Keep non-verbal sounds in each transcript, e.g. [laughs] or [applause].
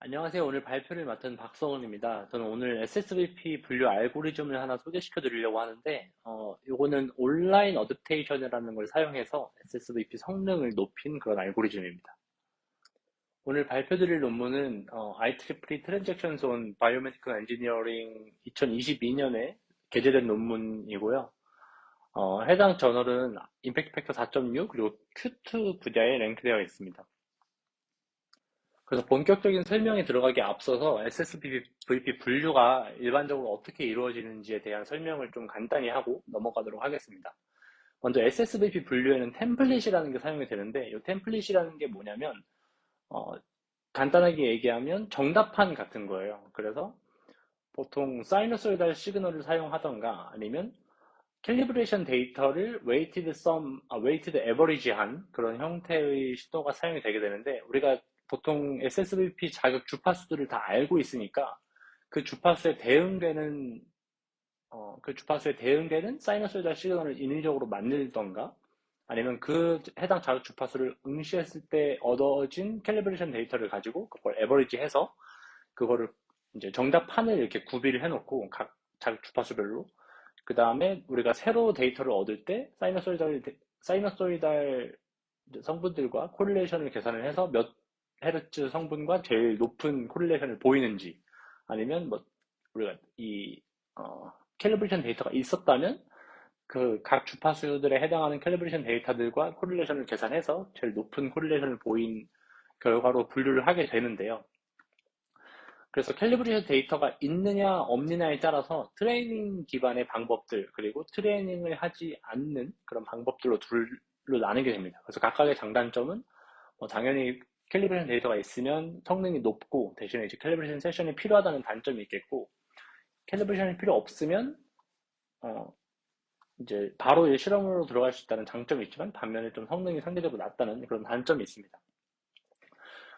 안녕하세요. 오늘 발표를 맡은 박성훈입니다. 저는 오늘 SSVP 분류 알고리즘을 하나 소개시켜 드리려고 하는데, 어, 요거는 온라인 어댑테이션이라는 걸 사용해서 SSVP 성능을 높인 그런 알고리즘입니다. 오늘 발표 드릴 논문은 어, IEEE Transaction Zone Biomedical Engineering 2022년에 게재된 논문이고요. 어, 해당 저널은 임팩트 팩터 4.6 그리고 Q2 분야에 랭크되어 있습니다. 그래서 본격적인 설명에 들어가기 앞서서 SSVP 분류가 일반적으로 어떻게 이루어지는지에 대한 설명을 좀 간단히 하고 넘어가도록 하겠습니다. 먼저 SSVP 분류에는 템플릿이라는 게 사용이 되는데 이 템플릿이라는 게 뭐냐면 어, 간단하게 얘기하면 정답판 같은 거예요. 그래서 보통 사이너소이달 시그널을 사용하던가 아니면 캘리브레이션 데이터를 웨이티드 썸, 아, 웨이티드 에버리지한 그런 형태의 시도가 사용이 되게 되는데 우리가 보통 SSVP 자격 주파수들을 다 알고 있으니까 그 주파수에 대응되는 어, 그 주파수에 대응되는 사이너소이달 시그널을 인위적으로 만들던가 아니면 그 해당 자격 주파수를 응시했을 때 얻어진 캘리브레이션 데이터를 가지고 그걸 에버리지해서 그거를 이제 정답판을 이렇게 구비를 해놓고 각 자격 주파수별로. 그 다음에 우리가 새로 데이터를 얻을 때 사이너소이달 사이너소이달 성분들과 코릴레이션을 계산을 해서 몇 헤르츠 성분과 제일 높은 코릴레이션을 보이는지 아니면 뭐 우리가 이 어, 캘리브레이션 데이터가 있었다면 그 각 주파수들에 해당하는 캘리브레이션 데이터들과 코릴레이션을 계산해서 제일 높은 코릴레이션을 보인 결과로 분류를 하게 되는데요. 그래서 캘리브레이션 데이터가 있느냐 없느냐에 따라서 트레이닝 기반의 방법들 그리고 트레이닝을 하지 않는 그런 방법들로 둘로 나누게 됩니다. 그래서 각각의 장단점은 뭐 당연히 캘리브레이션 데이터가 있으면 성능이 높고 대신에 이제 캘리브레이션 세션이 필요하다는 단점이 있겠고 캘리브레이션이 필요 없으면 어 이제 바로 실험으로 들어갈 수 있다는 장점이 있지만 반면에 좀 성능이 상대적으로 낮다는 그런 단점이 있습니다.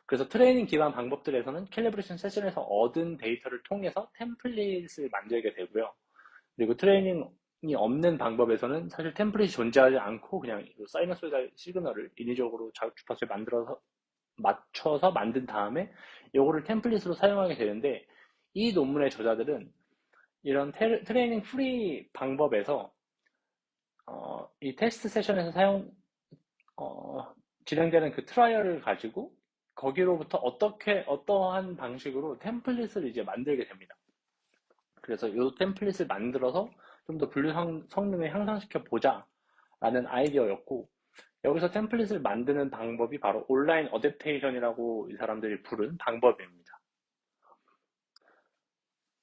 그래서 트레이닝 기반 방법들에서는 캘리브레이션 세션에서 얻은 데이터를 통해서 템플릿을 만들게 되고요. 그리고 트레이닝이 없는 방법에서는 사실 템플릿이 존재하지 않고 그냥 사이너소이달 시그널을 인위적으로 자극 주파수에 만들어서 맞춰서 만든 다음에 요거를 템플릿으로 사용하게 되는데 이 논문의 저자들은 이런 테, 트레이닝 프리 방법에서 어, 이 테스트 세션에서 사용 어, 진행되는 그 트라이얼을 가지고 거기로부터 어떻게 어떠한 방식으로 템플릿을 이제 만들게 됩니다. 그래서 이 템플릿을 만들어서 좀 더 분류 성능을 향상시켜 보자 라는 아이디어였고 여기서 템플릿을 만드는 방법이 바로 온라인 어댑테이션이라고 이 사람들이 부른 방법입니다.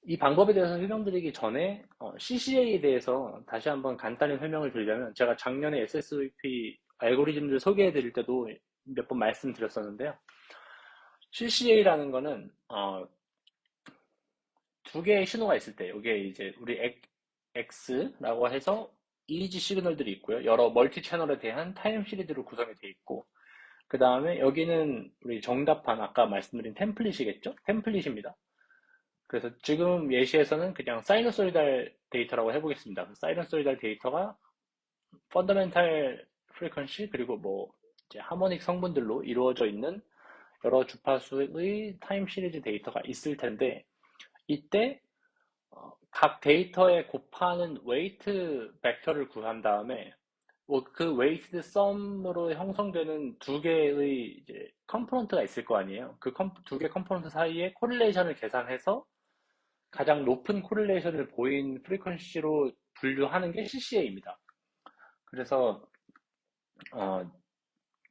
이 방법에 대해서 설명드리기 전에 CCA에 대해서 다시 한번 간단히 설명을 드리자면 제가 작년에 SSVP 알고리즘들 소개해 드릴 때도 몇 번 말씀드렸었는데요. CCA라는 거는 어, 두 개의 신호가 있을 때 이게 이제 우리 X라고 해서 이미지 시그널들이 있고요. 여러 멀티 채널에 대한 타임 시리즈로 구성이 되어 있고 그 다음에 여기는 우리 정답판 아까 말씀드린 템플릿이겠죠? 템플릿입니다. 그래서 지금 예시에서는 그냥 사이너소이달 데이터라고 해보겠습니다. 사이너소이달 데이터가 펀더멘탈 프리퀀시 그리고 뭐 이제 하모닉 성분들로 이루어져 있는 여러 주파수의 타임 시리즈 데이터가 있을 텐데 이때 어, 각 데이터에 곱하는 웨이트 벡터를 구한 다음에 뭐그 웨이트 썸으로 형성되는 두 개의 이제 컴포넌트가 있을 거 아니에요. 그 두 개 컴포넌트 사이에 코릴레이션을 계산해서 가장 높은 코릴레이션을 보인 프리퀀시로 분류하는 게 CCA입니다. 그래서 어,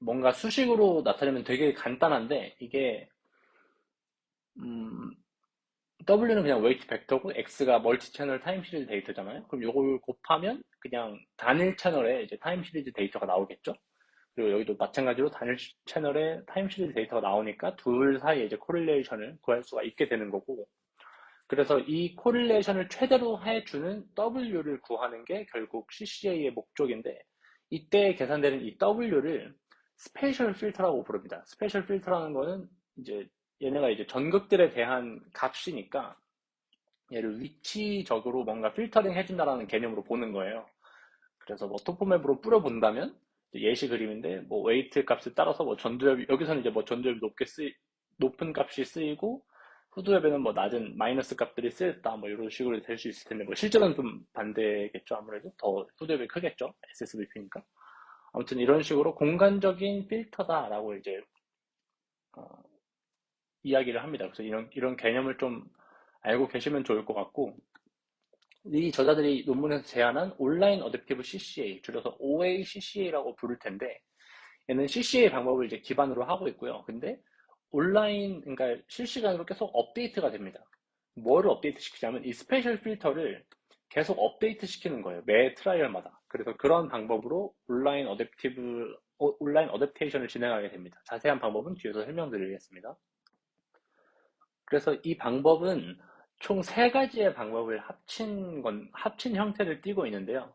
뭔가 수식으로 나타내면 되게 간단한데 이게 음, W는 그냥 웨이트 벡터고 X가 멀티 채널 타임 시리즈 데이터잖아요. 그럼 이걸 곱하면 그냥 단일 채널에 이제 타임 시리즈 데이터가 나오겠죠. 그리고 여기도 마찬가지로 단일 채널에 타임 시리즈 데이터가 나오니까 둘 사이에 이제 코릴레이션을 구할 수가 있게 되는 거고. 그래서 이 코릴레이션을 최대로 해주는 W를 구하는 게 결국 CCA의 목적인데 이때 계산되는 이 W를 스페셜 필터라고 부릅니다. 스페셜 필터라는 거는 이제 얘네가 이제 전극들에 대한 값이니까 얘를 위치적으로 뭔가 필터링 해준다라는 개념으로 보는 거예요. 그래서 뭐 토포맵으로 뿌려본다면 예시 그림인데 뭐 웨이트 값에 따라서 뭐 전두엽이 여기서는 이제 뭐 전두엽이 높게 쓰 높은 값이 쓰이고 후드웹에는 뭐 낮은 마이너스 값들이 쓰였다 뭐 이런 식으로 될 수 있을 텐데 뭐 실제로는 좀 반대겠죠. 아무래도 더 후드웹이 크겠죠. SSVP니까. 아무튼 이런 식으로 공간적인 필터다라고 이제 어, 이야기를 합니다. 그래서 이런 이런 개념을 좀 알고 계시면 좋을 것 같고 이 저자들이 논문에서 제안한 온라인 어댑티브 CCA 줄여서 OACCA라고 부를 텐데 얘는 CCA 방법을 이제 기반으로 하고 있고요. 근데 온라인 그러니까 실시간으로 계속 업데이트가 됩니다. 뭐를 업데이트 시키냐면 이 스페셜 필터를 계속 업데이트 시키는 거예요. 매 트라이얼마다. 그래서 그런 방법으로 온라인 어댑티브 온라인 어댑테이션을 진행하게 됩니다. 자세한 방법은 뒤에서 설명드리겠습니다. 그래서 이 방법은 총 세 가지의 방법을 합친 건, 합친 형태를 띠고 있는데요.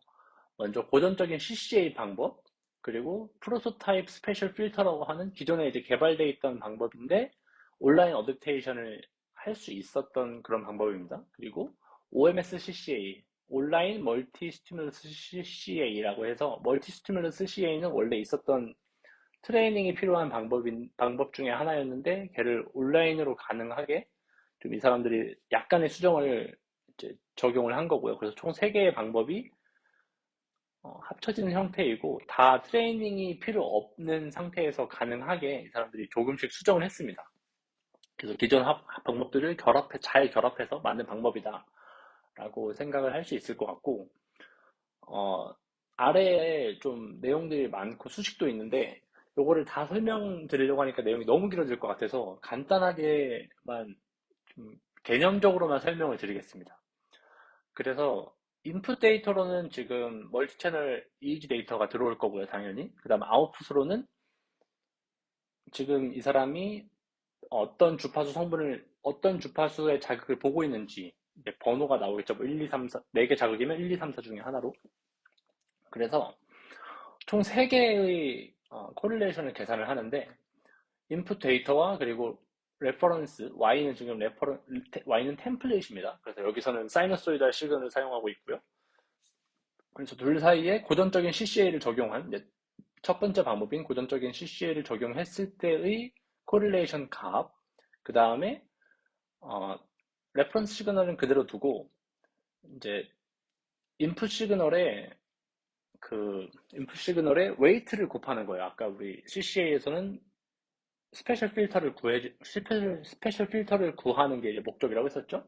먼저 고전적인 CCA 방법, 그리고 프로토타입 스페셜 필터라고 하는 기존에 이제 개발되어 있던 방법인데 온라인 어댑테이션을 할 수 있었던 그런 방법입니다. 그리고 OMS CCA, 온라인 멀티 스티뮬러스 CCA라고 해서 멀티 스티뮬러스 CCA는 원래 있었던 트레이닝이 필요한 방법인 방법 중에 하나였는데 걔를 온라인으로 가능하게 좀 이 사람들이 약간의 수정을 적용을 한 거고요. 그래서 총 3개의 방법이 어, 합쳐지는 형태이고 다 트레이닝이 필요 없는 상태에서 가능하게 이 사람들이 조금씩 수정을 했습니다. 그래서 기존 합, 방법들을 결합해 잘 결합해서 만든 방법이다 라고 생각을 할 수 있을 것 같고 어, 아래에 좀 내용들이 많고 수식도 있는데 요거를 다 설명드리려고 하니까 내용이 너무 길어질 것 같아서 간단하게만 좀 개념적으로만 설명을 드리겠습니다. 그래서 인풋 데이터로는 지금 멀티 채널 EEG 데이터가 들어올 거고요, 당연히. 그 다음 아웃풋으로는 지금 이 사람이 어떤 주파수 성분을, 어떤 주파수의 자극을 보고 있는지, 번호가 나오겠죠. 뭐 1, 2, 3, 4, 4개 자극이면 1, 2, 3, 4 중에 하나로. 그래서 총 3개의 어, 코릴레이션을 계산을 하는데, 인풋 데이터와 그리고 레퍼런스, Y는 지금 레퍼런, Y는 템플릿입니다. 그래서 여기서는 사이너소이달 시그널을 사용하고 있고요. 그래서 둘 사이에 고전적인 CCA를 적용한 첫 번째 방법인 고전적인 CCA를 적용했을 때의 코릴레이션 값, 그 다음에 어, 레퍼런스 시그널은 그대로 두고 이제 인풋 시그널에 그 인풋 시그널에 웨이트를 곱하는 거예요. 아까 우리 CCA에서는 스페셜 필터를 구해 스페셜, 스페셜 필터를 구하는 게 목적이라고 했었죠.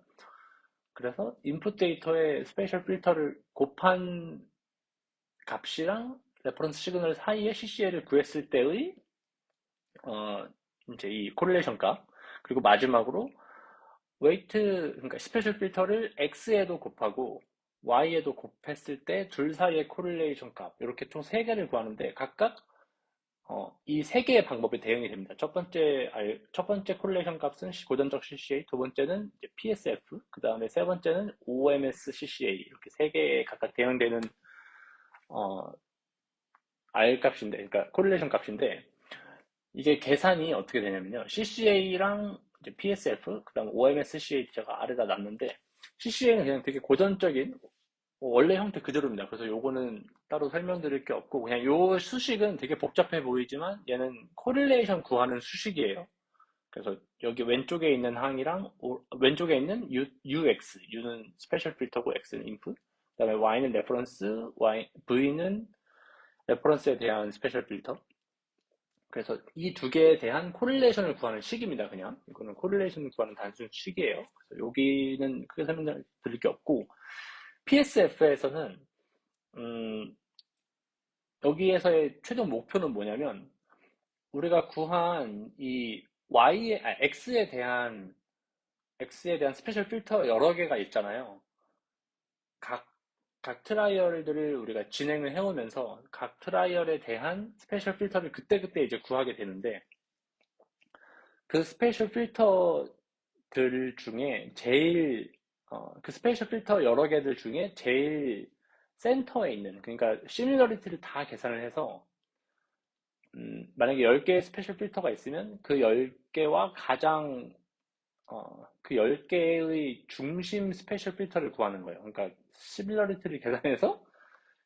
그래서 인풋 데이터에 스페셜 필터를 곱한 값이랑 레퍼런스 시그널 사이에 CCL을 구했을 때의 어 이제 이 코릴레이션 값 그리고 마지막으로 웨이트 그러니까 스페셜 필터를 x에도 곱하고 y에도 곱했을 때 둘 사이의 코릴레이션 값 이렇게 총 세 개를 구하는데 각각 어, 이 세 개의 방법이 대응이 됩니다. 첫 번째, 첫 번째 콜레이션 값은 고전적 CCA, 두 번째는 PSF, 그 다음에 세 번째는 OMS CCA, 이렇게 세 개의 각각 대응되는, 어, R 값인데, 그러니까 콜레이션 값인데, 이게 계산이 어떻게 되냐면요. CCA랑 PSF, 그 다음 OMS CCA 제가 아래다 놨는데, CCA는 그냥 되게 고전적인 뭐 원래 형태 그대로입니다. 그래서 요거는 따로 설명드릴 게 없고 그냥 요 수식은 되게 복잡해 보이지만 얘는 코릴레이션 구하는 수식이에요. 그래서 여기 왼쪽에 있는 항이랑 오, 왼쪽에 있는 U, UX, U는 스페셜 필터고 X는 인풋, 그 다음에 Y는 레퍼런스, Y, V는 레퍼런스에 대한 스페셜 필터. 그래서 이 두 개에 대한 코릴레이션을 구하는 식입니다. 그냥 이거는 코릴레이션을 구하는 단순 식이에요. 그래서 여기는 크게 설명드릴 게 없고 PSF에서는 음, 여기에서의 최종 목표는 뭐냐면 우리가 구한 이 Y에 아, X에 대한 X에 대한 스페셜 필터 여러 개가 있잖아요. 각, 각 트라이얼들을 우리가 진행을 해오면서 각 트라이얼에 대한 스페셜 필터를 그때그때 이제 구하게 되는데 그 스페셜 필터들 중에 제일 어, 그 스페셜 필터 여러 개들 중에 제일 센터에 있는 그러니까 시뮬러리티를 다 계산을 해서 음, 만약에 10개의 스페셜 필터가 있으면 그 10개와 가장 어, 그 10개의 중심 스페셜 필터를 구하는 거예요. 그러니까 시뮬러리티를 계산해서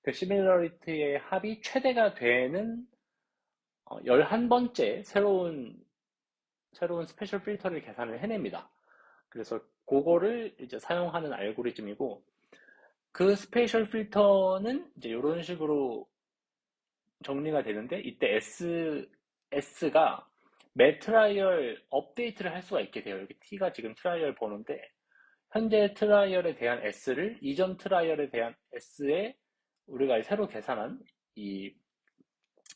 그 시뮬러리티의 합이 최대가 되는 어, 11번째 새로운 새로운 스페셜 필터를 계산을 해냅니다. 그래서 그거를 이제 사용하는 알고리즘이고 그 스페셜 필터는 이제 이런 식으로 정리가 되는데 이때 S, S가 매 트라이얼 업데이트를 할 수가 있게 돼요. 여기 T가 지금 트라이얼 번호인데 현재 트라이얼에 대한 S를 이전 트라이얼에 대한 S에 우리가 새로 계산한 이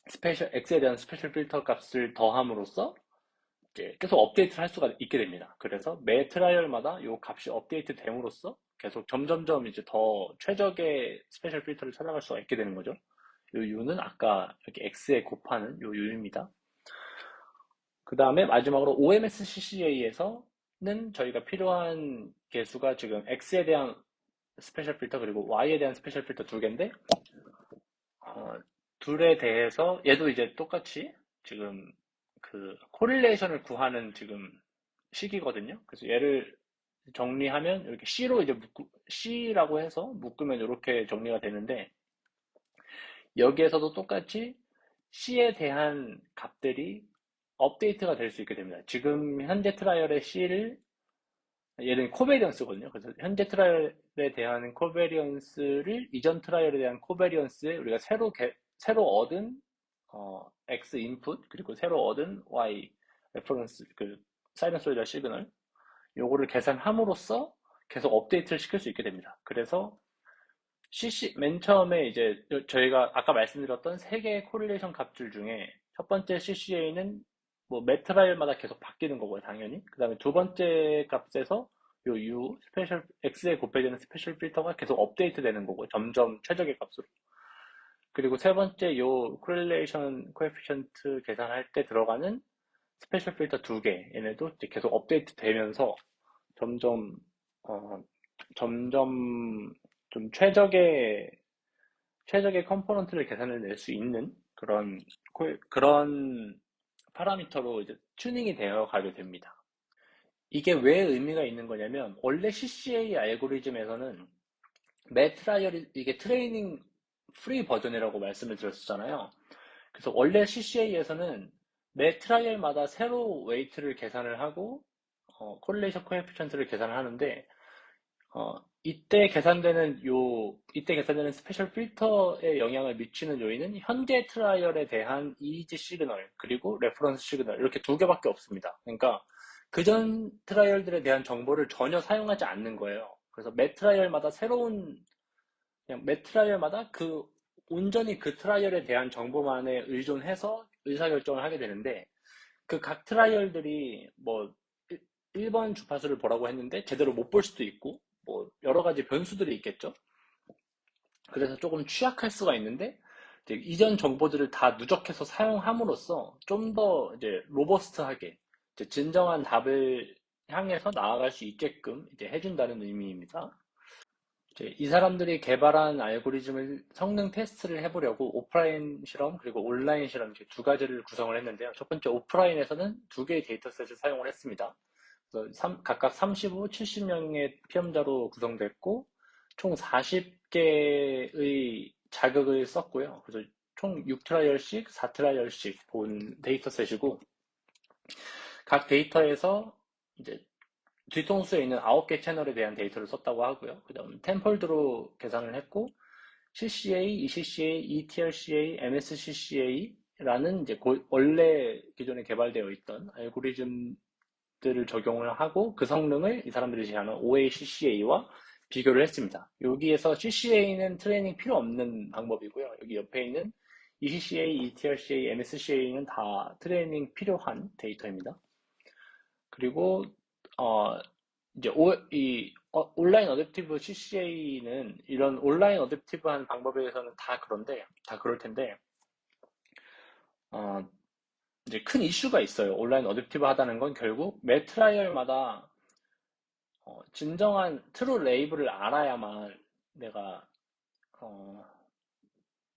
스페셜 X에 대한 스페셜 필터 값을 더함으로써 계속 업데이트를 할 수가 있게 됩니다. 그래서 매 트라이얼마다 이 값이 업데이트 됨으로써 계속 점점점 이제 더 최적의 스페셜 필터를 찾아갈 수가 있게 되는 거죠. 이 U는 아까 이렇게 X에 곱하는 이 U입니다. 그 다음에 마지막으로 OMSCCA에서는 저희가 필요한 개수가 지금 X에 대한 스페셜 필터 그리고 Y에 대한 스페셜 필터 두 개인데 어, 둘에 대해서 얘도 이제 똑같이 지금 그 코릴레이션을 구하는 지금 식이거든요. 그래서 얘를 정리하면 이렇게 C로 이제 묶, C라고 해서 묶으면 이렇게 정리가 되는데 여기에서도 똑같이 C에 대한 값들이 업데이트가 될 수 있게 됩니다. 지금 현재 트라이얼의 C를 얘는 코베리언스거든요. 그래서 현재 트라이얼에 대한 코베리언스를 이전 트라이얼에 대한 코베리언스에 우리가 새로 개, 새로 얻은 어, X 인풋 그리고 새로 얻은 Y 레퍼런스 그 사이렌소이드 시그널 요거를 계산함으로써 계속 업데이트를 시킬 수 있게 됩니다. 그래서 CC 맨 처음에 이제 저희가 아까 말씀드렸던 세 개의 코릴레이션 값들 중에 첫 번째 CCA는 뭐 매트라이얼마다 계속 바뀌는 거고요, 당연히. 그 다음에 두 번째 값에서 요 U 스페셜 X에 곱해지는 스페셜 필터가 계속 업데이트 되는 거고 점점 최적의 값으로. 그리고 세 번째 요 코릴레이션 코에피션트 계산할 때 들어가는 스페셜 필터 두 개, 얘네도 계속 업데이트 되면서 점점 어, 점점 좀 최적의 최적의 컴포넌트를 계산을 낼 수 있는 그런 그런 파라미터로 이제 튜닝이 되어 가게 됩니다. 이게 왜 의미가 있는 거냐면 원래 CCA 알고리즘에서는 매 트라이얼이 이게 트레이닝 프리 버전이라고 말씀을 드렸었잖아요. 그래서 원래 CCA에서는 매 트라이얼마다 새로 웨이트를 계산을 하고 어, 코릴레이션 코에피션트를 계산을 하는데 어, 이때 계산되는 요 이때 계산되는 스페셜 필터에 영향을 미치는 요인은 현재 트라이얼에 대한 이지 시그널 그리고 레퍼런스 시그널 이렇게 두 개밖에 없습니다. 그러니까 그전 트라이얼들에 대한 정보를 전혀 사용하지 않는 거예요. 그래서 매 트라이얼마다 새로운 그냥 매 트라이얼마다 그 온전히 그 트라이얼에 대한 정보만에 의존해서 의사결정을 하게 되는데 그 각 트라이얼들이 뭐 1번 주파수를 보라고 했는데 제대로 못 볼 수도 있고 뭐 여러 가지 변수들이 있겠죠. 그래서 조금 취약할 수가 있는데 이전 정보들을 다 누적해서 사용함으로써 좀 더 이제 로버스트하게 이제 진정한 답을 향해서 나아갈 수 있게끔 이제 해준다는 의미입니다. 이 사람들이 개발한 알고리즘을 성능 테스트를 해보려고 오프라인 실험 그리고 온라인 실험 이렇게 두 가지를 구성을 했는데요. 첫 번째 오프라인에서는 두 개의 데이터셋을 사용을 했습니다. 각각 35, 70명의 피험자로 구성됐고 총 40개의 자극을 썼고요. 그래서 총 6트라이얼씩, 4트라이얼씩 본 데이터셋이고 각 데이터에서 이제 뒤통수에 있는 9개 채널에 대한 데이터를 썼다고 하고요. 그 다음 템폴드로 계산을 했고 CCA, ECCA, ETRCA, MSCCA라는 이제 원래 기존에 개발되어 있던 알고리즘 들을 적용을 하고 그 성능을 이 사람들이 제시하는 OACCA와 비교를 했습니다. 여기에서 CCA는 트레이닝 필요 없는 방법이고요. 여기 옆에 있는 ECCA, ETRCA, MSCA는 다 트레이닝 필요한 데이터입니다. 그리고 어, 이제 오, 이 어, 온라인 어댑티브 CCA는 이런 온라인 어댑티브한 방법에 대해서는 다 그런데 다 그럴 텐데 어, 이제 큰 이슈가 있어요. 온라인 어댑티브 하다는 건 결국 매 트라이얼마다 어, 진정한 트루 레이블을 알아야만 내가 어,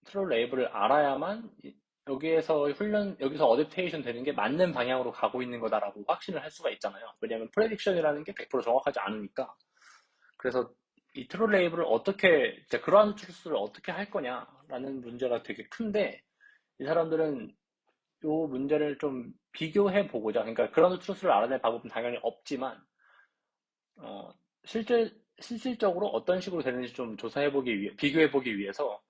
트루 레이블을 알아야만 여기에서 훈련 여기서 어댑테이션 되는 게 맞는 방향으로 가고 있는 거다라고 확신을 할 수가 있잖아요. 왜냐하면 프레딕션이라는 게 100% 정확하지 않으니까. 그래서 이 트루 레이블을 어떻게 그러한 트루스를 어떻게 할 거냐라는 문제가 되게 큰데 이 사람들은 요 문제를 좀 비교해 보고자, 그러니까 그라운드 트루스를 알아낼 방법은 당연히 없지만, 어, 실제, 실질적으로 어떤 식으로 되는지 좀 조사해 보기 위해, 비교해 보기 위해서,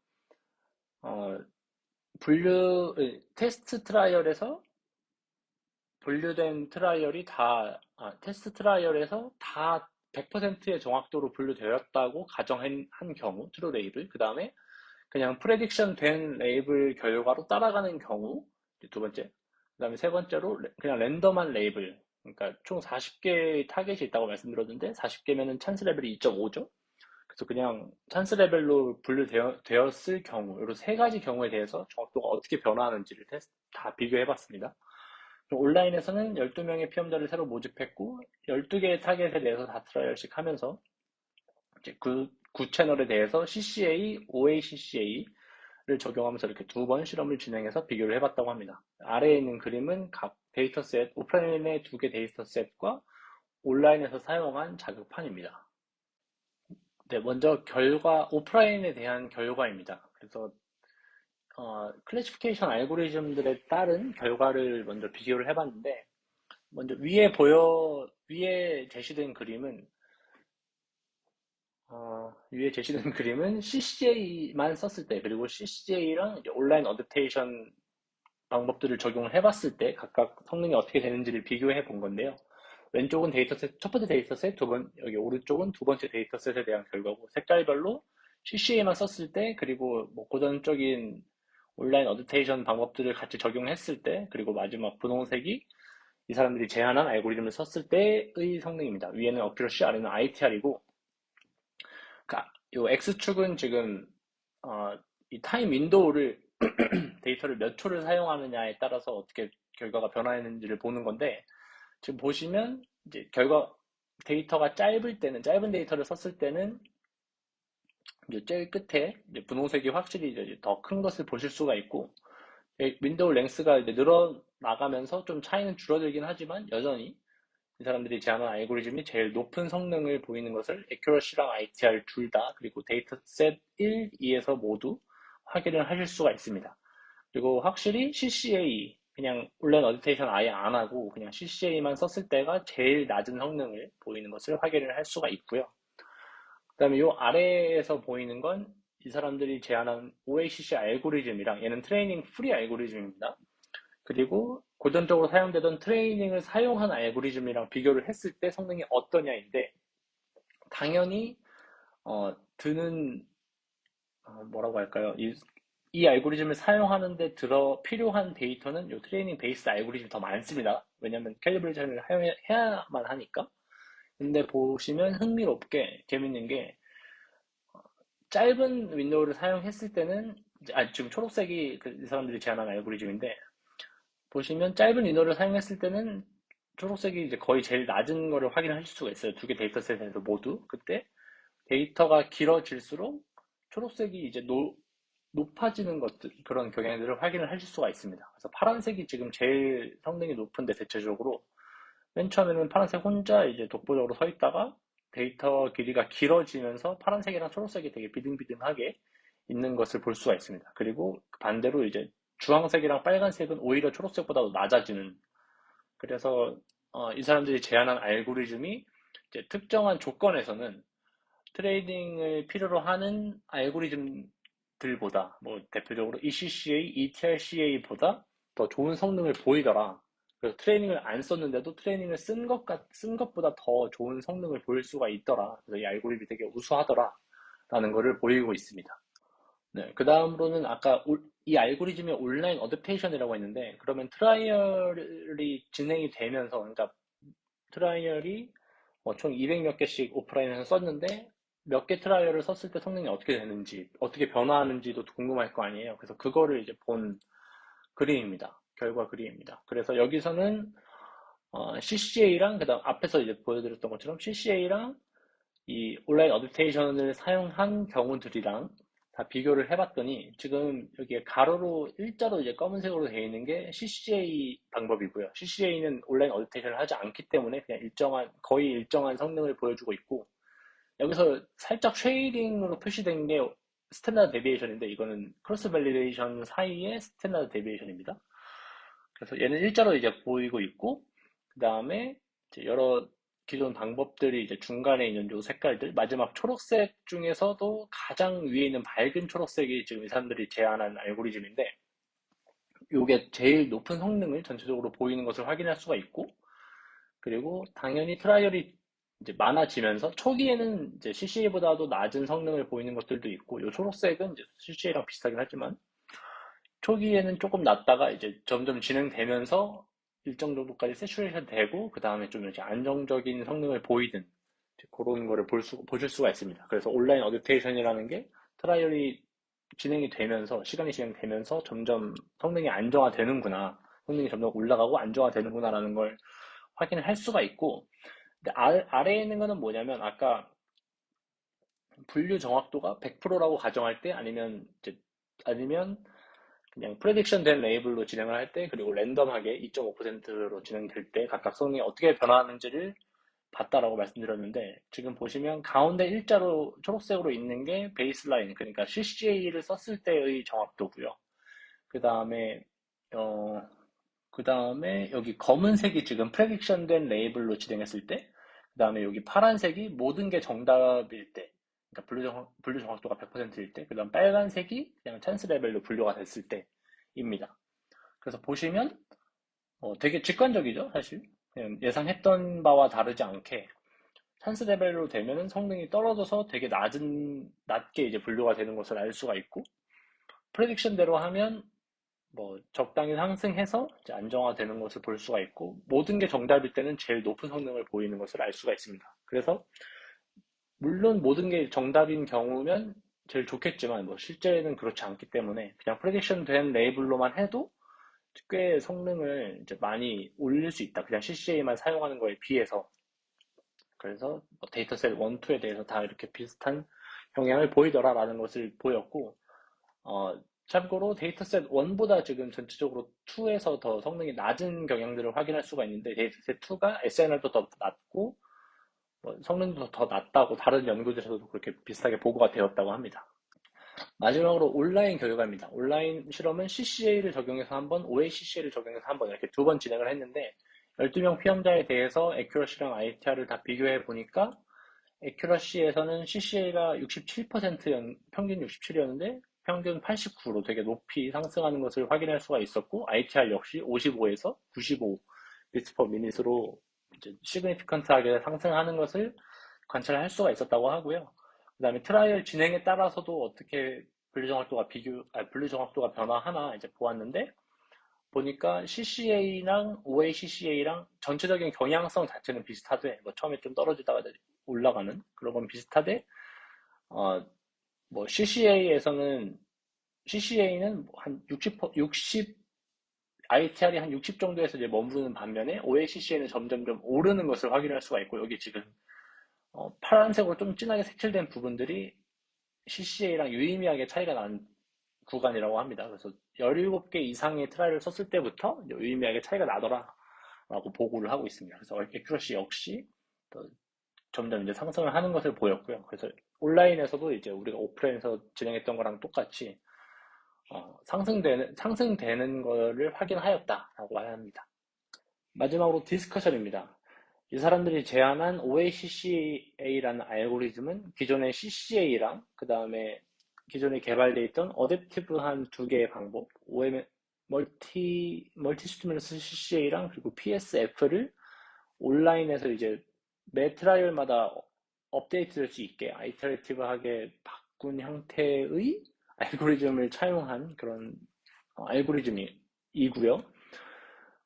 어, 분류, 테스트 트라이얼에서 분류된 트라이얼이 다, 아, 테스트 트라이얼에서 다 100%의 정확도로 분류되었다고 가정한 경우, 트루 레이블. 그 다음에 그냥 프레딕션 된 레이블 결과로 따라가는 경우, 두 번째. 그 다음에 세 번째로 그냥 랜덤한 레이블. 그러니까 총 40개의 타겟이 있다고 말씀드렸는데 40개면은 찬스 레벨이 2.5죠. 그래서 그냥 찬스 레벨로 분류되었을 경우, 이런 세 가지 경우에 대해서 정확도가 어떻게 변화하는지를 테스트 다 비교해 봤습니다. 온라인에서는 12명의 피험자를 새로 모집했고 12개의 타겟에 대해서 다 트라이얼씩 하면서 이제 그, 구 채널에 대해서 CCA, OACCA를 적용하면서 이렇게 두 번 실험을 진행해서 비교를 해봤다고 합니다. 아래에 있는 그림은 각 데이터셋, 오프라인의 두 개 데이터셋과 온라인에서 사용한 자극판입니다. 네, 먼저 결과, 오프라인에 대한 결과입니다. 그래서 어, 클래시피케이션 알고리즘들에 따른 결과를 먼저 비교를 해봤는데 먼저 위에 보여 위에 제시된 그림은 어, 위에 제시된 [laughs] 그림은 CCJ만 썼을 때 그리고 CCJ랑 온라인 어댑테이션 방법들을 적용을 해봤을 때 각각 성능이 어떻게 되는지를 비교해 본 건데요. 왼쪽은 데이터셋, 첫 번째 데이터셋, 두 번, 여기 오른쪽은 두 번째 데이터셋에 대한 결과고, 색깔별로 CCA만 썼을 때, 그리고 뭐 고전적인 온라인 어드테이션 방법들을 같이 적용했을 때 그리고 마지막 분홍색이 이 사람들이 제안한 알고리즘을 썼을 때의 성능입니다. 위에는 어큐러시, 아래는 ITR이고 그러니까 이 X축은 지금 어, 이 타임 윈도우를 [clears throat] 데이터를 몇 초를 사용하느냐에 따라서 어떻게 결과가 변화했는지를 보는 건데 지금 보시면 이제 결과 데이터가 짧을 때는 짧은 데이터를 썼을 때는 이제 제일 끝에 이제 분홍색이 확실히 더큰 것을 보실 수가 있고 윈도우 랭스가 이제 늘어나가면서 좀 차이는 줄어들긴 하지만 여전히 이 사람들이 제안한 알고리즘이 제일 높은 성능을 보이는 것을 Accuracy랑 ITR 둘 다 그리고 데이터셋 1, 2에서 모두 확인을 하실 수가 있습니다. 그리고 확실히 CCA 그냥 온라인 어디테이션 아예 안 하고 그냥 CCA만 썼을 때가 제일 낮은 성능을 보이는 것을 확인을 할 수가 있고요. 그 다음에 이 아래에서 보이는 건 이 사람들이 제안한 OACC 알고리즘이랑 얘는 트레이닝 프리 알고리즘입니다. 그리고 고전적으로 사용되던 트레이닝을 사용한 알고리즘이랑 비교를 했을 때 성능이 어떠냐인데 당연히 어, 드는 어, 뭐라고 할까요? 이, 이 알고리즘을 사용하는데 들어 필요한 데이터는 이 트레이닝 베이스 알고리즘이 더 많습니다. 왜냐하면 캘리브레이션을 해야만 하니까. 근데 보시면 흥미롭게 재밌는 게 어, 짧은 윈도우를 사용했을 때는 아 지금 초록색이 그 사람들이 제안한 알고리즘인데 보시면 짧은 윈도우를 사용했을 때는 초록색이 이제 거의 제일 낮은 거를 확인하실 수가 있어요. 두 개 데이터셋에서 모두 그때 데이터가 길어질수록 초록색이 이제 노, 높아지는 것들 그런 경향들을 확인을 하실 수가 있습니다. 그래서 파란색이 지금 제일 성능이 높은데 대체적으로 맨 처음에는 파란색 혼자 이제 독보적으로 서 있다가 데이터 길이가 길어지면서 파란색이랑 초록색이 되게 비등비등하게 있는 것을 볼 수가 있습니다. 그리고 반대로 이제 주황색이랑 빨간색은 오히려 초록색보다도 낮아지는 그래서 어, 이 사람들이 제안한 알고리즘이 특정한 조건에서는 트레이딩을 필요로 하는 알고리즘 들보다 뭐 대표적으로 ECCA, ETRCA보다 더 좋은 성능을 보이더라. 그래서 트레이닝을 안 썼는데도 트레이닝을 쓴, 것, 쓴 것보다 더 좋은 성능을 보일 수가 있더라. 그래서 이 알고리즘이 되게 우수하더라. 라는 것을 보이고 있습니다. 네, 그 다음으로는 아까 이 알고리즘의 온라인 어댑테이션이라고 했는데, 그러면 트라이얼이 진행이 되면서, 그러니까 트라이얼이 뭐 총 200몇 개씩 오프라인에서 썼는데, 몇 개 트라이얼을 썼을 때 성능이 어떻게 되는지, 어떻게 변화하는지도 궁금할 거 아니에요. 그래서 그거를 이제 본 그림입니다. 결과 그림입니다. 그래서 여기서는 어, CCA랑 그다음 앞에서 이제 보여드렸던 것처럼 CCA랑 이 온라인 어댑테이션을 사용한 경우들이랑 다 비교를 해봤더니 지금 여기에 가로로 일자로 이제 검은색으로 되어 있는 게 CCA 방법이고요. CCA는 온라인 어댑테이션을 하지 않기 때문에 그냥 일정한 거의 일정한 성능을 보여주고 있고 여기서 살짝 쉐이딩으로 표시된 게 스탠다드 데비에이션인데 이거는 크로스 밸리데이션 사이의 스탠다드 데비에이션입니다. 그래서 얘는 일자로 이제 보이고 있고, 그 다음에 여러 기존 방법들이 이제 중간에 있는 요 색깔들, 마지막 초록색 중에서도 가장 위에 있는 밝은 초록색이 지금 이 사람들이 제안한 알고리즘인데, 요게 제일 높은 성능을 전체적으로 보이는 것을 확인할 수가 있고, 그리고 당연히 트라이얼이 이제 많아지면서 초기에는 이제 CCA보다도 낮은 성능을 보이는 것들도 있고, 요 초록색은 이제 CCA랑 비슷하긴 하지만, 초기에는 조금 낮다가 이제 점점 진행되면서 일정 정도까지 세츄레이션 되고 그 다음에 좀 이렇게 안정적인 성능을 보이든 그런 거를 볼 수, 보실 수가 있습니다. 그래서 온라인 어댑테이션이라는 게 트라이얼이 진행이 되면서 시간이 진행되면서 점점 성능이 안정화되는구나 성능이 점점 올라가고 안정화되는구나라는 걸 확인을 할 수가 있고 근데 아래에 있는 거는 뭐냐면 아까 분류 정확도가 100%라고 가정할 때 아니면 이제 아니면 그냥 프레딕션 된 레이블로 진행을 할 때 그리고 랜덤하게 2.5%로 진행될 때 각각 성능이 어떻게 변화하는지를 봤다라고 말씀드렸는데 지금 보시면 가운데 일자로 초록색으로 있는 게 베이스라인 그러니까 CCA를 썼을 때의 정확도고요. 그 다음에 어, 그 다음에 여기 검은색이 지금 프레딕션 된 레이블로 진행했을 때, 그 다음에 여기 파란색이 모든 게 정답일 때, 그러니까 분류, 정, 분류 정확도가 100%일 때, 그 다음 빨간색이 그냥 찬스 레벨로 분류가 됐을 때입니다. 그래서 보시면 어, 되게 직관적이죠, 사실. 그냥 예상했던 바와 다르지 않게 찬스 레벨로 되면 성능이 떨어져서 되게 낮은 낮게 이제 분류가 되는 것을 알 수가 있고 프레딕션대로 하면 뭐 적당히 상승해서 안정화되는 것을 볼 수가 있고 모든 게 정답일 때는 제일 높은 성능을 보이는 것을 알 수가 있습니다. 그래서 물론 모든 게 정답인 경우면 제일 좋겠지만 뭐 실제는 그렇지 않기 때문에 그냥 프레딕션 된 레이블로만 해도 꽤 성능을 이제 많이 올릴 수 있다. 그냥 CCA만 사용하는 거에 비해서 그래서 뭐 데이터셋 1, 2에 대해서 다 이렇게 비슷한 영향을 보이더라라는 것을 보였고 어, 참고로 데이터셋 1보다 지금 전체적으로 2에서 더 성능이 낮은 경향들을 확인할 수가 있는데 데이터셋 2가 SNR도 더 낮고 뭐 성능도 더 낮다고 다른 연구들에서도 그렇게 비슷하게 보고가 되었다고 합니다. 마지막으로 온라인 교육입니다. 온라인 실험은 CCA를 적용해서 한 번, OACCA를 적용해서 한 번 이렇게 두 번 진행을 했는데 12명 피험자에 대해서 에큐러시랑 ITR을 다 비교해 보니까 에큐러시에서는 CCA가 67% 평균 67이었는데 평균 89로 되게 높이 상승하는 것을 확인할 수가 있었고 ITR 역시 55에서 95 리스퍼 미닛으로 시그니피컨트하게 상승하는 것을 관찰할 수가 있었다고 하고요. 그 다음에 트라이얼 진행에 따라서도 어떻게 분류 정확도가 비교, 아, 분류 정확도가 변화하나 이제 보았는데 보니까 CCA랑 OACCA랑 전체적인 경향성 자체는 비슷하되 뭐 처음에 좀 떨어지다가 올라가는 그런 건 비슷하되 어, 뭐 CCA에서는 CCA는 한 60, 60 ITR이 한 60 정도에서 이제 머무르는 반면에 OACCA는 점점점 오르는 것을 확인할 수가 있고 여기 지금 어, 파란색으로 좀 진하게 색칠된 부분들이 CCA랑 유의미하게 차이가 난 구간이라고 합니다. 그래서 17개 이상의 트라이를 썼을 때부터 유의미하게 차이가 나더라 라고 보고를 하고 있습니다. 그래서 에큐러시 역시 점점 이제 상승을 하는 것을 보였고요. 그래서 온라인에서도 이제 우리가 오프라인에서 진행했던 거랑 똑같이 어, 상승되는 상승되는 거를 확인하였다라고 해야 합니다. 마지막으로 디스커션입니다. 이 사람들이 제안한 OACCA라는 알고리즘은 기존의 CCA랑 그 다음에 기존에 개발되어 있던 어댑티브한 두 개의 방법, OM, 멀티, 멀티 스튜미러스 CCA랑 그리고 PSF를 온라인에서 이제 매 트라이얼마다 업데이트 될 수 있게 아이터레티브하게 바꾼 형태의 알고리즘을 차용한 그런 어, 알고리즘이고요.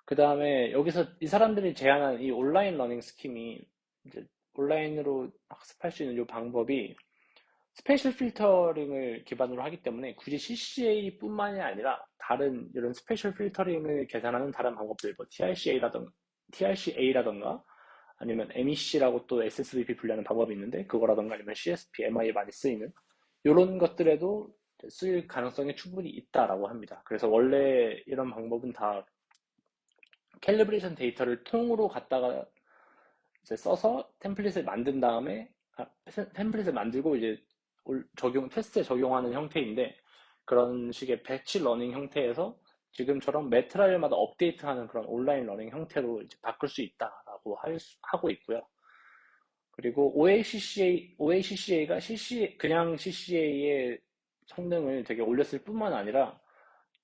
그 다음에 여기서 이 사람들이 제안한 이 온라인 러닝 스킴이 이제 온라인으로 학습할 수 있는 이 방법이 스페셜 필터링을 기반으로 하기 때문에 굳이 CCA 뿐만이 아니라 다른 이런 스페셜 필터링을 계산하는 다른 방법들, 뭐 TRCA라던가, TRCA라던가 아니면 MEC라고 또 SSVP 분류하는 방법이 있는데 그거라던가 아니면 CSP, MI에 많이 쓰이는 이런 것들에도 쓸 가능성이 충분히 있다라고 합니다. 그래서 원래 이런 방법은 다 캘리브레이션 데이터를 통으로 갖다가 이제 써서 템플릿을 만든 다음에 아, 템플릿을 만들고 이제 적용 테스트에 적용하는 형태인데 그런 식의 배치 러닝 형태에서 지금처럼 매 트라이얼마다 업데이트하는 그런 온라인 러닝 형태로 이제 바꿀 수 있다 라고 할 수- 하고 있고요. 그리고 OACCA, OACCA가 CCA, 그냥 CCA의 성능을 되게 올렸을 뿐만 아니라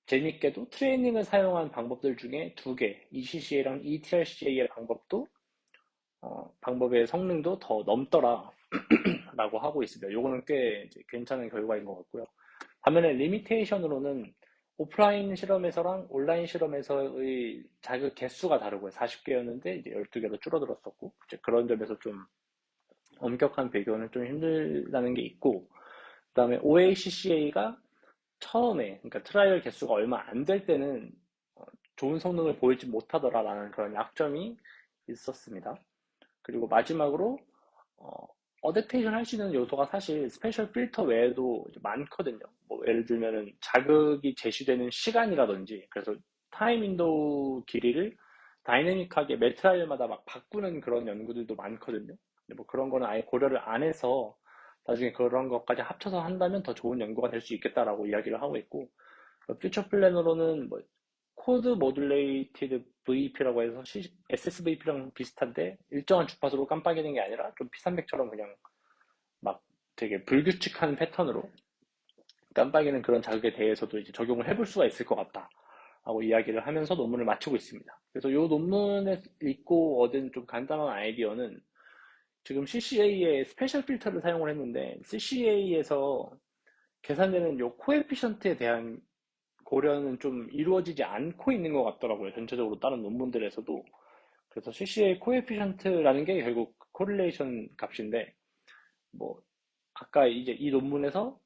재밌게도 트레이닝을 사용한 방법들 중에 두 개, ECCA랑 ETRCA의 방법도 어, 방법의 성능도 더 넘더라 [clears throat] 라고 하고 있습니다. 요거는 꽤 괜찮은 결과인 것 같고요. 반면에 리미테이션으로는 오프라인 실험에서랑 온라인 실험에서의 자극 개수가 다르고요. 40개였는데 이제 12개로 줄어들었었고 이제 그런 점에서 좀 엄격한 배교는 좀 힘들다는 게 있고 그다음에 OACCA가 처음에 그러니까 트라이얼 개수가 얼마 안 될 때는 어, 좋은 성능을 보이지 못하더라라는 그런 약점이 있었습니다. 그리고 마지막으로 어, 어댑테이션 할 수 있는 요소가 사실 스페셜 필터 외에도 많거든요. 뭐 예를 들면은 자극이 제시되는 시간이라든지 그래서 타임 윈도우 길이를 다이내믹하게 매 트라이얼마다 막 바꾸는 그런 연구들도 많거든요. 뭐 그런 거는 아예 고려를 안 해서 나중에 그런 것까지 합쳐서 한다면 더 좋은 연구가 될 수 있겠다라고 이야기를 하고 있고 퓨처 플래너로는 뭐 코드 모듈레이티드 VP라고 해서 SSVP랑 비슷한데 일정한 주파수로 깜빡이는 게 아니라 좀 P300처럼 그냥 막 되게 불규칙한 패턴으로 깜빡이는 그런 자극에 대해서도 이제 적용을 해볼 수가 있을 것 같다. 하고 이야기를 하면서 논문을 마치고 있습니다. 그래서 이 논문에 읽고 얻은 좀 간단한 아이디어는 지금 CCA의 스페셜 필터를 사용을 했는데 CCA에서 계산되는 요 코에피션트에 대한 고려는 좀 이루어지지 않고 있는 것 같더라고요. 전체적으로 다른 논문들에서도. 그래서 CCA 코에피션트라는 게 결국 코릴레이션 값인데, 뭐, 아까 이제 이 논문에서,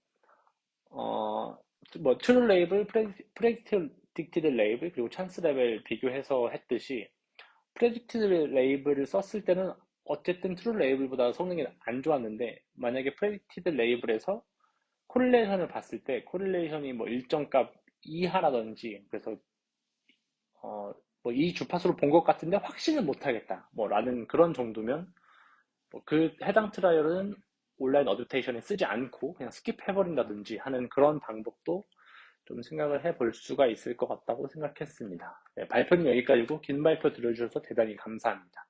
어, 뭐, 트루 레이블, 프레딕티드 레이블, 그리고 찬스 레벨 비교해서 했듯이, 프레딕티드 레이블을 썼을 때는 어쨌든 트루 레이블보다 성능이 안 좋았는데, 만약에 프레딕티드 레이블에서 코릴레이션을 봤을 때, 코릴레이션이 뭐 일정 값 이하라든지 그래서 어, 뭐 이 주파수로 본 것 같은데 확신을 못 하겠다 뭐 라는 그런 정도면 뭐 그 해당 트라이얼은 온라인 어드테이션에 쓰지 않고 그냥 스킵 해버린다든지 하는 그런 방법도 좀 생각을 해볼 수가 있을 것 같다고 생각했습니다. 네, 발표는 여기까지고 긴 발표 들어주셔서 대단히 감사합니다.